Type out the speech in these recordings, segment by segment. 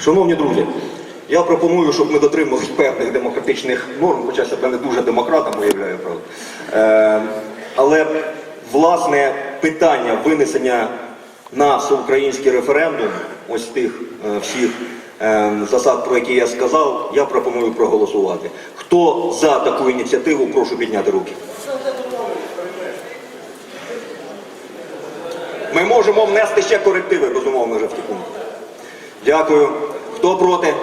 Шановні друзі, я пропоную, щоб ми дотримувалися певних демократичних норм, хоча себе не дуже демократом уявляю, правда. Е, але власне питання винесення на всеукраїнський референдум, ось тих е, всіх е, засад, про які я сказав, я пропоную проголосувати. Хто за таку ініціативу, прошу підняти руки. Ми можемо внести ще корективи, безумовно, вже в ті пункти. Дякую. Хто проти?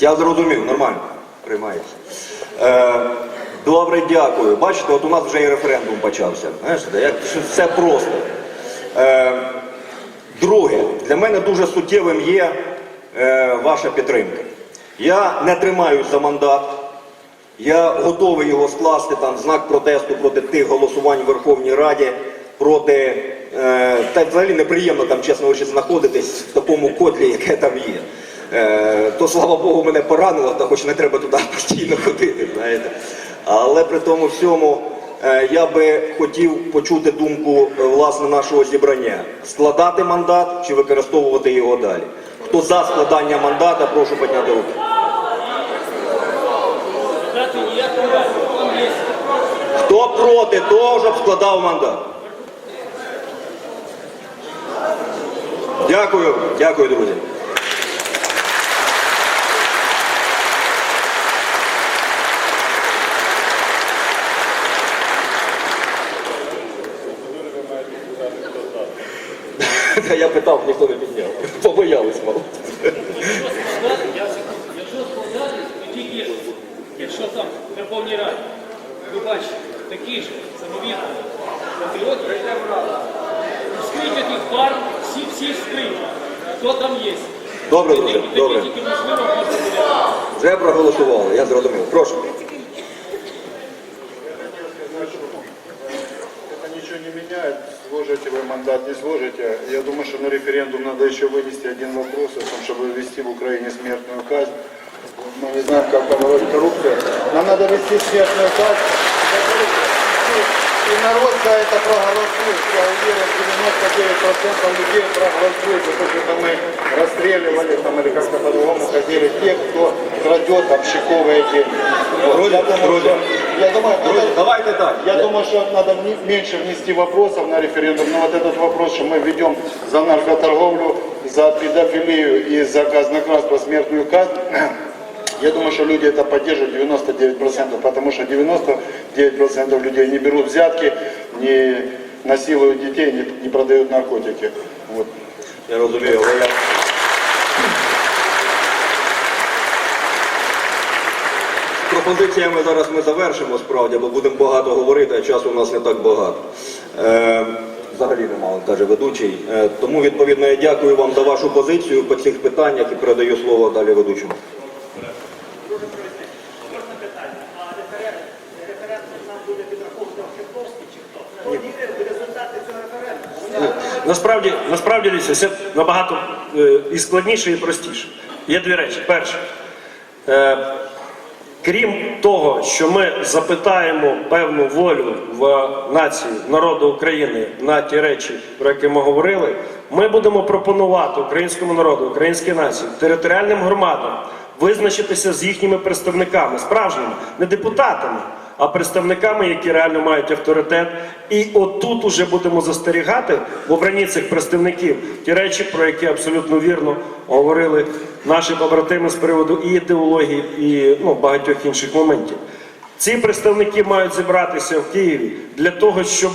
Я зрозумів, нормально. Приймається. Е, добре, дякую. Бачите, от у нас вже і референдум почався. Знаєш, як все просто. Е, друге, для мене дуже суттєвим є е, ваша підтримка. Я не тримаюсь за мандат. Я готовий його скласти там знак протесту проти тих голосувань в Верховній Раді, проти е, та взагалі неприємно там, чесно кажучи, знаходитись в такому котлі, яке там є. Е, то слава Богу, мене поранило, та хоч не треба туди постійно ходити, знаєте. Але при тому всьому е, я би хотів почути думку е, власне нашого зібрання: складати мандат чи використовувати його далі. Хто за складання мандата, прошу підняти руки. Хто проти того, щоб складав мандат? Дякую, дякую, друзі. Я питав, ніхто не підняв. Побоялись, мало. Якщо складати, то тільки якщо там в Верховній Раді ви бачите такі ж самовітні патріоти, скріть тих пар, всі всі скріть, хто там є. Добре, І друзі, тоді добре. тільки можливо можна буде. Вже проголосували, я зрозумів. Прошу. Это ничего не меняет, сложите вы мандат, не сложите. Я думаю, что на референдум надо еще вынести один вопрос о том, чтобы ввести в Украине смертную казнь. Мы не знаем, как побороть коррупцию. Нам надо ввести смертную казнь. И народ за это проголосует. Я уверен, 99% людей проголосуют за то, чтобы мы расстреливали там, или как-то по-другому ходили тех, кто крадет общаковые деньги. Вот, я думаю, что- я думаю, Друзі, давайте так. я думаю, что надо меньше внести вопросов на референдум, но вот этот вопрос, что мы ведем за наркоторговлю, за педофилию и за казнократство, смертную казнь, я думаю, что люди это поддерживают 99%, потому что 99% людей не берут взятки, не насилуют детей, не, не продают наркотики. Вот. Я розумію, але я. Пропозиціями зараз ми завершимо справді, бо будемо багато говорити, а часу у нас не так багато. Е, взагалі немає, каже ведучий. Е, тому відповідно я дякую вам за вашу позицію по цих питаннях і передаю слово далі ведучому. Можна питання, а референдум, референдум нам буде підраховувати Охендовський чи хто? Хто вірив в результати цього референдуму? Насправді, насправді все набагато е, і складніше, і простіше. Є дві речі. Перше, е, крім того, що ми запитаємо певну волю в нації, народу України на ті речі, про які ми говорили, ми будемо пропонувати українському народу, українській нації, територіальним громадам визначитися з їхніми представниками, справжніми, не депутатами а представниками, які реально мають авторитет. І отут уже будемо застерігати в обранні цих представників ті речі, про які абсолютно вірно говорили наші побратими з приводу і ідеології, і ну, багатьох інших моментів. Ці представники мають зібратися в Києві для того, щоб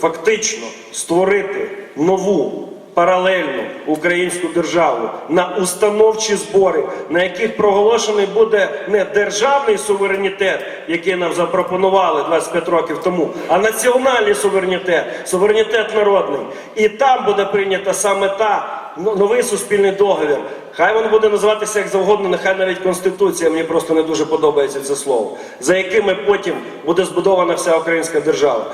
фактично створити нову паралельну українську державу на установчі збори, на яких проголошений буде не державний суверенітет, який нам запропонували 25 років тому, а національний суверенітет, суверенітет народний. І там буде прийнята саме та ну, новий суспільний договір. Хай він буде називатися як завгодно, нехай навіть конституція. Мені просто не дуже подобається це слово, за якими потім буде збудована вся українська держава.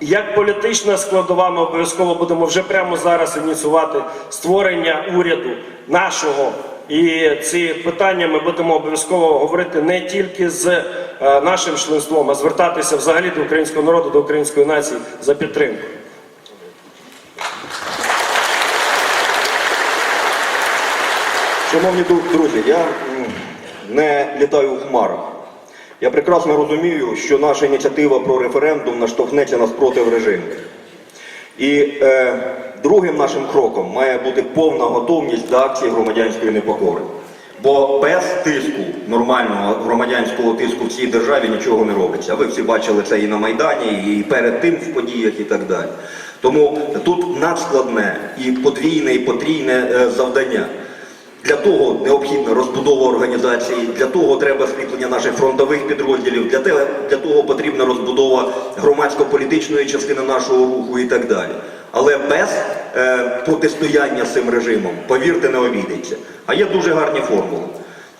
Як політична складова, ми обов'язково будемо вже прямо зараз ініціювати створення уряду нашого І ці питання ми будемо обов'язково говорити не тільки з е, нашим членством, а звертатися взагалі до українського народу, до української нації за підтримку. Шановні друзі, я не літаю в хмарах. Я прекрасно розумію, що наша ініціатива про референдум наштовхнеться на спротив режиму. І е, другим нашим кроком має бути повна готовність до акції громадянської непокори. Бо без тиску, нормального громадянського тиску в цій державі нічого не робиться. Ви всі бачили це і на Майдані, і перед тим в подіях, і так далі. Тому тут надскладне і подвійне, і потрійне е, завдання. Для того необхідна розбудова організації, для того треба скріплення наших фронтових підрозділів, для того, для того потрібна розбудова громадсько-політичної частини нашого руху і так далі. Але без е, протистояння з цим режимом, повірте, не обійдеться. А є дуже гарні формули.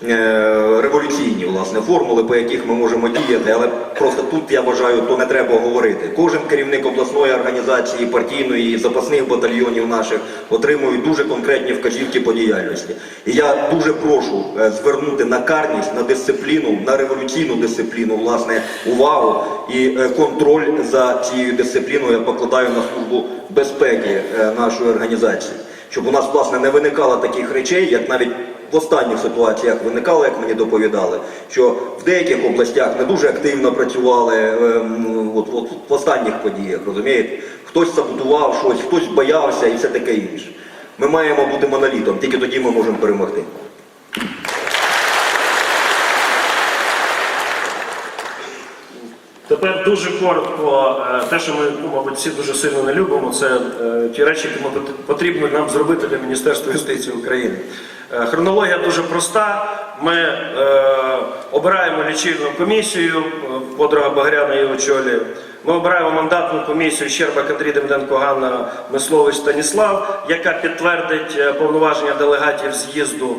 Е, революційні власне формули, по яких ми можемо діяти, але просто тут я вважаю, то не треба говорити. Кожен керівник обласної організації, партійної і запасних батальйонів наших отримують дуже конкретні вказівки по діяльності. І я дуже прошу е, звернути на карність, на дисципліну, на революційну дисципліну, власне, увагу і е, контроль за цією дисципліною я покладаю на службу безпеки нашої організації, щоб у нас власне не виникало таких речей, як навіть в останніх ситуаціях виникало, як мені доповідали, що в деяких областях не дуже активно працювали ем, от, от, в останніх подіях, розумієте? Хтось саботував щось, хтось боявся і все таке інше. Ми маємо бути монолітом, тільки тоді ми можемо перемогти. Тепер дуже коротко, е, те, що ми, мабуть, всі дуже сильно не любимо, це е, ті речі, які потрібно нам зробити для Міністерства юстиції України. Е, Хронологія дуже проста. Ми е, обираємо лічильну комісію, е, подруга Багряна її очолює. Ми обираємо мандатну комісію Щербак Андрій Демиденко Ганна Мислович Станіслав, яка підтвердить е, повноваження делегатів з'їзду.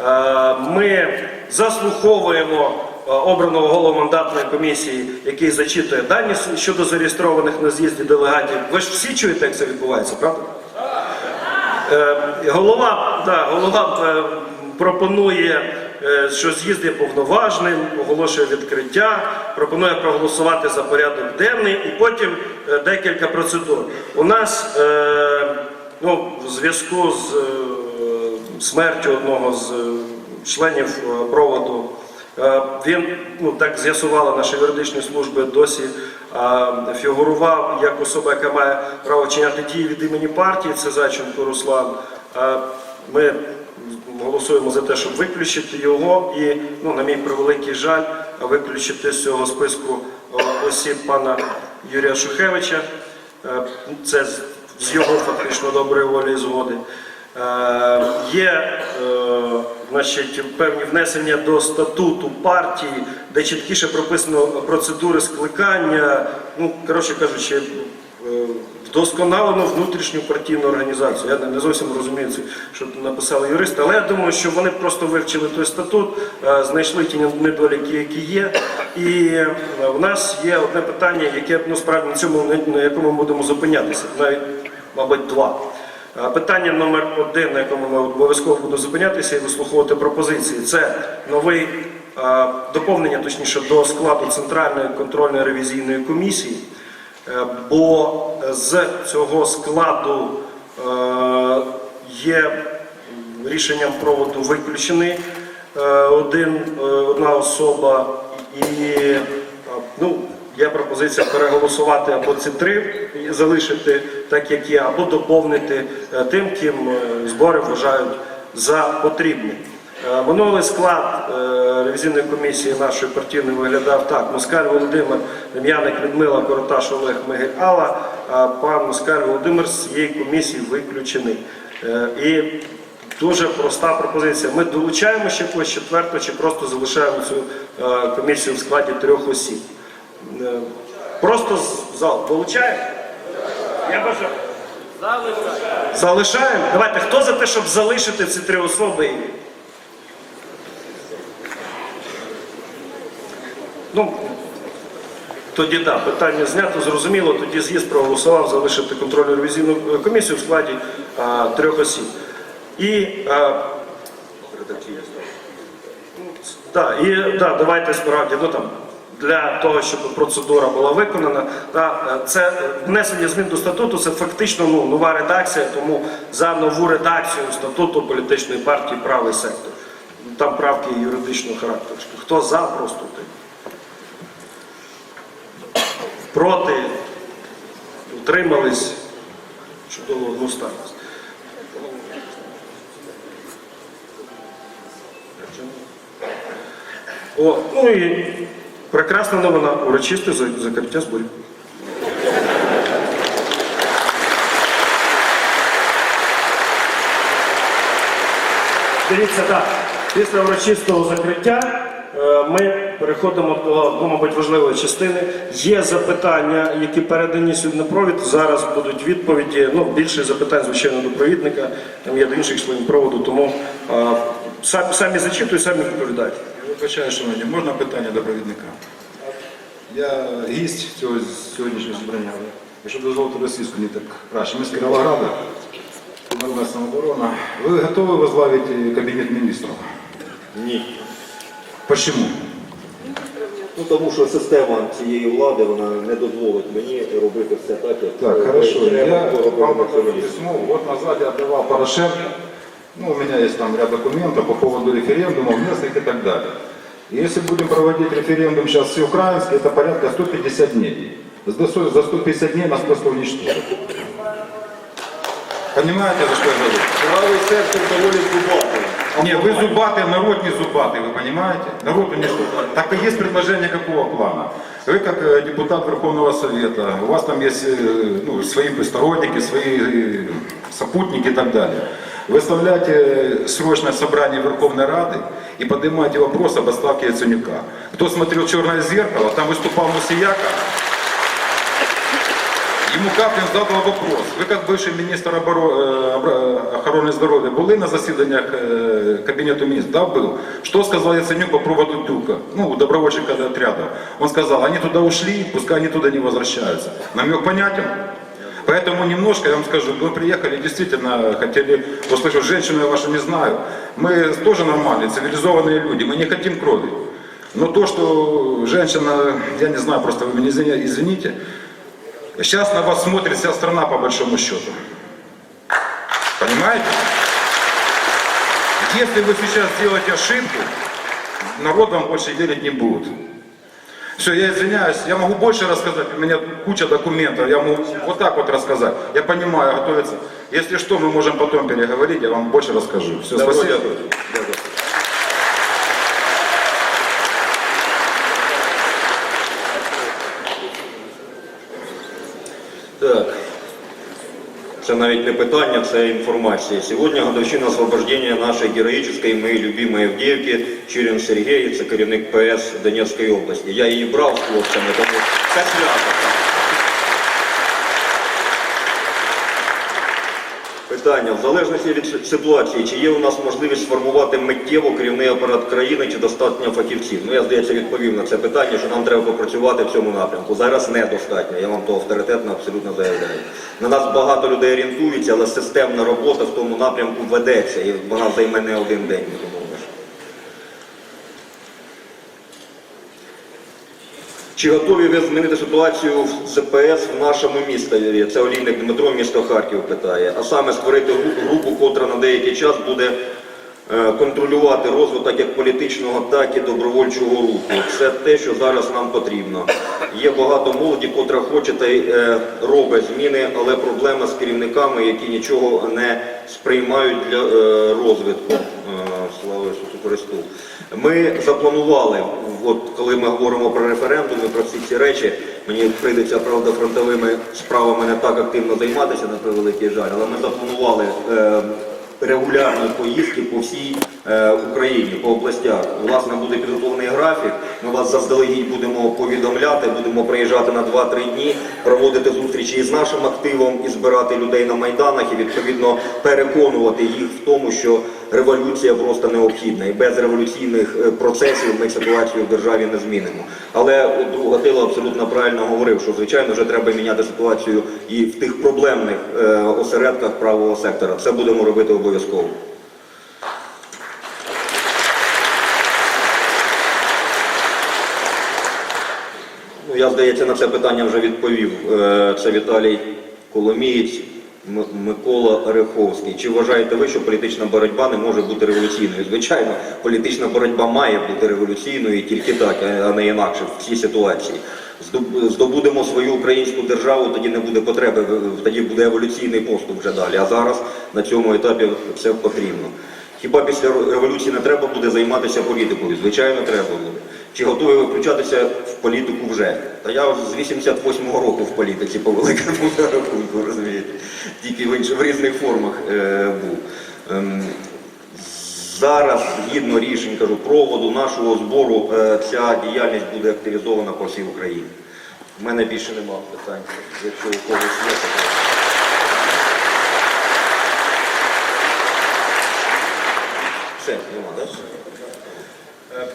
Е, Ми заслуховуємо обраного голову мандатної комісії, який зачитує дані щодо зареєстрованих на з'їзді делегатів. Ви ж всі чуєте, як це відбувається, правда? Е, Голова, да, голова е, пропонує, е, що з'їзд є повноважним, оголошує відкриття, пропонує проголосувати за порядок денний і потім декілька процедур. У нас ну, в зв'язку з смертю одного з членів проводу. Він, ну так з'ясувала наша юридичні служби, досі фігурував як особа, яка має право вчиняти дії від імені партії, це Зайченко Руслан. Ми голосуємо за те, щоб виключити його і, ну, на мій превеликий жаль, виключити з цього списку осіб пана Юрія Шухевича. Е, Це з його фактично доброї волі і згоди. Е, Є е, значить, певні внесення до статуту партії, де чіткіше прописано процедури скликання, ну, коротше кажучи, е, вдосконалено внутрішню партійну організацію. Я не- зовсім розумію це, що написали юристи, але я думаю, що вони просто вивчили той статут, знайшли ті недоліки, які є. І в нас є одне питання, яке ну, справді на цьому на якому ми будемо зупинятися, навіть, мабуть, два. Е, Питання номер один, на якому ми обов'язково будемо зупинятися і вислуховувати пропозиції, це новий е, доповнення, точніше, до складу Центральної контрольної ревізійної комісії. Е, Бо з цього складу є рішенням проводу виключений один, одна особа і ну, Є пропозиція переголосувати або ці три залишити так, як є, або доповнити е, тим, ким е, збори вважають за потрібне. Е, Минулий склад ревізійної комісії нашої партійної виглядав так: Москаль Володимир, Дем'яник Людмила, Короташ Олег Мигель Алла, а пан Москаль Володимир з цієї комісії виключений. І Дуже проста пропозиція. Ми долучаємо ще когось четвертого чи просто залишаємо цю комісію в складі трьох осіб. Е, Просто зал долучаємо? Я бажаю. Залишаємо? Давайте, хто за те, щоб залишити ці три особи? Ну, тоді да, питання знято, зрозуміло. Тоді з'їзд проголосував залишити контрольну ревізійну комісію в складі а, трьох осіб. І а, Так, і да, давайте справді, ну там для того, щоб процедура була виконана, е, це внесення змін до статуту, це фактично ну, нова редакція, тому за нову редакцію статуту політичної партії правий сектор. Там правки юридичного характеру. Хто за, просто ти. Проти, утримались, чудово одностайність. О, ну і прекрасна новина, урочисте закриття зборів. Дивіться, так, після урочистого закриття е, ми переходимо до, ну, мабуть, важливої частини. Є запитання, які передані сьогодні на провід. Зараз будуть відповіді. Ну, більше запитань, звичайно, до провідника, там є до інших членів проводу, тому е, самі, самі зачитують, самі відповідають. Вибачаю, шановні, можна питання до провідника? Я гість цього сьогоднішнього зібрання. Якщо дозволити російську, не так краще. Ми з Кіровограда, Народна самооборона. Ви готові возглавити кабінет міністрів? Ні. Почему? Ну тому що система цієї влади вона не дозволить мені робити все так, як Так, хорошо. Я вам покажу письмо. Вот назад я отдавал Порошенко. Ну, у меня есть там ряд документов по поводу референдумов местных и так далее. Если будем проводить референдум сейчас всеукраинский, это порядка 150 дней. За 100 за 150 дней нас просто уничтожат. Понимаете, за что я говорю? Правий сектор доволі зубатий. Не, вы зубатый, народ не зубатый, вы понимаете? Народ уничтожен. Так и есть предложение какого плана? Вы как э, депутат Верховного Совета, у вас там есть э, ну, свои сторонники, свои э, сопутники и так далее. Выставляйте э, срочное собрание Верховной Рады и поднимайте вопрос об отставке Яценюка. Кто смотрел «Черное зеркало», там выступал Мусияка, Ему Каплин задал вопрос. Вы как бывший министр оборо- э, обра- охороны здоровья были на заседаниях э, кабинета министров? Да, был. Что сказал Яценюк по поводу Дюка? Ну, добровольчих отрядов. Он сказал, они туда ушли, пускай они туда не возвращаются. Намек понятен? Поэтому немножко, я вам скажу, мы приехали, действительно хотели услышать, женщину я вашу не знаю. Мы тоже нормальные, цивилизованные люди, мы не хотим крови. Но то, что женщина, я не знаю, просто вы меня извини- извините, Сейчас на вас смотрит вся страна по большому счету. Понимаете? Если вы сейчас сделаете ошибку, народ вам больше верить не будет. Все, я извиняюсь, я могу больше рассказать, у меня куча документов, я могу вот так вот рассказать. Я понимаю, готовится. Если что, мы можем потом переговорить, я вам больше расскажу. Все, Добро, спасибо. дякую. Навіть не питання, це інформація. Сьогодні годовщина освобождения нашої героїчної, моєї любимої Авдіївки Чирин це керівник ПС Донецької області. Я її брав з хлопцями, тому це свято. Питання. В залежності від ситуації, чи є у нас можливість сформувати миттєво керівний апарат країни, чи достатньо фахівців? Ну, я, здається, відповів на це питання, що нам треба попрацювати в цьому напрямку. Зараз недостатньо, я вам то авторитетно абсолютно заявляю. На нас багато людей орієнтується, але системна робота в тому напрямку ведеться, і вона займе не один день, я думаю. Чи готові ви змінити ситуацію в ЗПС в нашому місті? Це олійник Дмитро, місто Харків питає. А саме створити групу, котра на деякий час буде е, контролювати розвиток як політичного, так і добровольчого руху. Це те, що зараз нам потрібно. Є багато молоді, котра хоче та й е, робить зміни, але проблема з керівниками, які нічого не сприймають для е, розвитку. Слава Ісусу Христу. Ми запланували, от коли ми говоримо про референдуми, про всі ці речі, мені прийдеться, правда, фронтовими справами не так активно займатися, на превеликий жаль, але ми запланували е, регулярні поїздки по всій е, Україні, по областях. Власне, буде підготовлений графік. Ми вас заздалегідь будемо повідомляти, будемо приїжджати на 2-3 дні, проводити зустрічі із нашим активом і збирати людей на майданах і відповідно переконувати їх в тому, що революція просто необхідна. І без революційних е, процесів ми ситуацію в державі не змінимо. Але Гатило абсолютно правильно говорив, що звичайно вже треба міняти ситуацію і в тих проблемних е, осередках правого сектора. Це будемо робити обов'язково обов'язково. Ну, Я, здається, на це питання вже відповів. Е, це Віталій Коломієць. Микола Ореховський. Чи вважаєте ви, що політична боротьба не може бути революційною? Звичайно, політична боротьба має бути революційною і тільки так, а не інакше в цій ситуації. Здобудемо свою українську державу, тоді не буде потреби, тоді буде еволюційний поступ вже далі. А зараз на цьому етапі це потрібно. Хіба після революції не треба буде займатися політикою? Звичайно, треба буде. Чи готові ви включатися в політику вже? Та я з 88-го року в політиці по великому рахунку, розумієте. Тільки в, інш- в різних формах е, був. Ем, зараз, згідно рішень кажу, проводу нашого збору, е, ця діяльність буде активізована по всій Україні. У мене більше немає питань, якщо у когось є. Все, нема, так?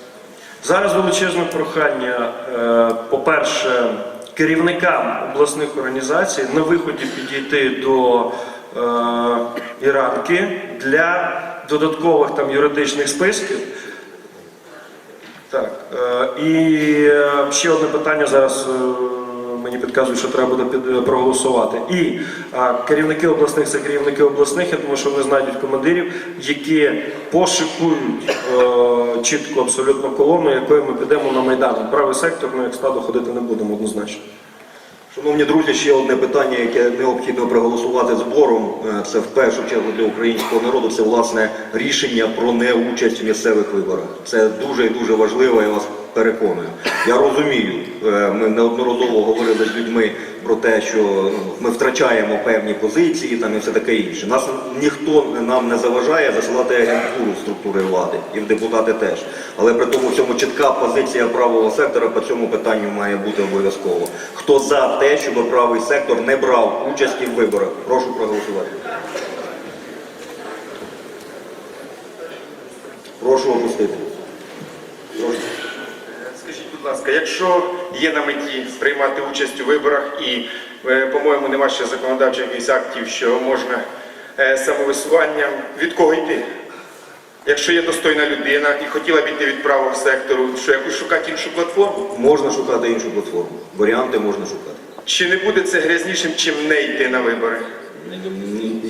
Зараз величезне прохання, е, по-перше, керівникам обласних організацій на виході підійти до е, Іранки для додаткових там юридичних списків. Так, е, і ще одне питання зараз. Підказують, що треба буде е, проголосувати. І керівники обласних це керівники обласних. Я думаю, що вони знайдуть командирів, які пошикують е, чітко абсолютно колону, якою ми підемо на майдан. Правий сектор, ну як стадо ходити не будемо однозначно. Шановні друзі, ще одне питання, яке необхідно проголосувати збором. Е, Це в першу чергу для українського народу. Це власне рішення про неучасть в місцевих виборах. Це дуже і дуже важливо, я вас переконую. Я розумію, е, ми неодноразово говорили з людьми про те, що ну, ми втрачаємо певні позиції там і все таке інше. Нас ніхто нам не заважає засилати агентуру структури влади і в депутати теж. Але при тому цьому чітка позиція правого сектора по цьому питанню має бути обов'язково. Хто за те, щоб правий сектор не брав участі в виборах? Прошу проголосувати. Прошу опустити. Будь ласка, якщо є на меті приймати участь у виборах і, е, по-моєму, нема ще законодавчих якихось актів, що можна е, самовисуванням, від кого йти? Якщо є достойна людина і хотіла б йти від правого сектору, що якусь шукати іншу платформу? Можна шукати іншу платформу. Варіанти можна шукати. Чи не буде це грязнішим, чим не йти на вибори?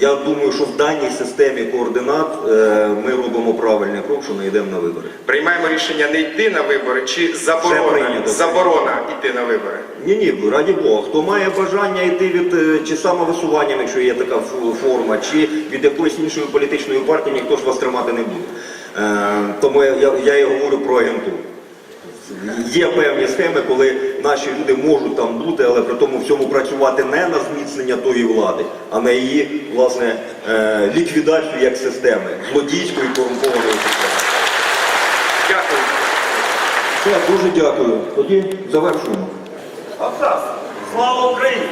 Я думаю, що в даній системі координат е, ми робимо правильний крок, що не йдемо на вибори. Приймаємо рішення не йти на вибори, чи заборона, заборона йти на вибори? Ні, ні, раді Бога. Хто має бажання йти від е, чи самовисуванням, якщо є така форма, чи від якоїсь іншої політичної партії, ніхто ж вас тримати не буде. Е, тому я, я, я і говорю про агентуру. Є певні схеми, коли наші люди можуть там бути, але при тому всьому працювати не на зміцнення тої влади, а на її власне е, ліквідацію як системи, злодійської корумпованої системи. Дякую. Все, дуже дякую. Тоді завершуємо. Слава Україні!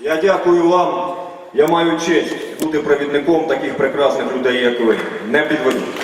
Я дякую вам. Я маю честь бути провідником таких прекрасних людей, як ви. Не підведіть.